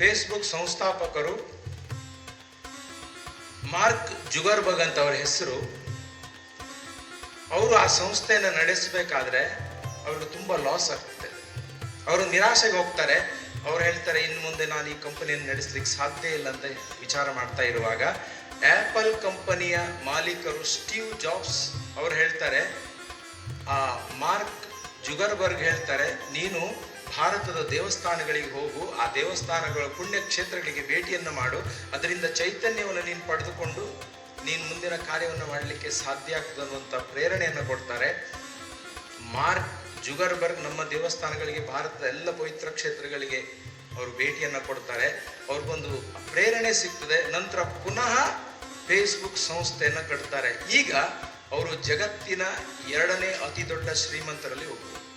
Facebook ಸಂಸ್ಥಾಪಕರು mark ಜುಗರ್ಬಗ್ ಅಂತ ಅವರ ಹೆಸರು. ಅವರು ಆ ಸಂಸ್ಥೆಯನ್ನು ನಡೆಸಬೇಕಾದ್ರೆ ಅವ್ರಿಗೆ ತುಂಬ ಲಾಸ್ ಆಗ್ತದೆ. ಅವರು ನಿರಾಶೆಗೆ ಹೋಗ್ತಾರೆ. ಅವ್ರು ಹೇಳ್ತಾರೆ, ಇನ್ನು ಮುಂದೆ ನಾನು ಈ ಕಂಪನಿಯನ್ನು ನಡೆಸಲಿಕ್ಕೆ ಸಾಧ್ಯ ಇಲ್ಲ ಅಂತ ವಿಚಾರ ಮಾಡ್ತಾ ಇರುವಾಗ ಆ್ಯಪಲ್ ಕಂಪನಿಯ ಮಾಲೀಕರು ಸ್ಟೀವ್ ಜಾಬ್ಸ್ ಅವ್ರು ಹೇಳ್ತಾರೆ, ಆ ಮಾರ್ಕ್ ಜುಗರ್ಬರ್ಗ್ ಹೇಳ್ತಾರೆ, ನೀನು ಭಾರತದ ದೇವಸ್ಥಾನಗಳಿಗೆ ಹೋಗು, ಆ ದೇವಸ್ಥಾನಗಳ ಪುಣ್ಯ ಕ್ಷೇತ್ರಗಳಿಗೆ ಭೇಟಿಯನ್ನು ಮಾಡು. ಅದರಿಂದ ಚೈತನ್ಯವನ್ನು ನೀನು ಪಡೆದುಕೊಂಡು ನೀನು ಮುಂದಿನ ಕಾರ್ಯವನ್ನು ಮಾಡಲಿಕ್ಕೆ ಸಾಧ್ಯ ಆಗ್ತದೆ ಅನ್ನುವಂಥ ಪ್ರೇರಣೆಯನ್ನು ಕೊಡ್ತಾರೆ. ಮಾರ್ಕ್ ಜುಗರ್ಬರ್ಗ್ ನಮ್ಮ ದೇವಸ್ಥಾನಗಳಿಗೆ, ಭಾರತದ ಎಲ್ಲ ಪವಿತ್ರ ಕ್ಷೇತ್ರಗಳಿಗೆ ಅವರು ಭೇಟಿಯನ್ನು ಕೊಡ್ತಾರೆ. ಅವ್ರಿಗೊಂದು ಪ್ರೇರಣೆ ಸಿಗ್ತದೆ. ನಂತರ ಪುನಃ ಫೇಸ್ಬುಕ್ ಸಂಸ್ಥೆಯನ್ನು ಕಟ್ತಾರೆ. ಈಗ ಅವರು ಜಗತ್ತಿನ ಎರಡನೇ ಅತಿ ದೊಡ್ಡ ಶ್ರೀಮಂತರಲ್ಲಿ ಒಬ್ಬರು.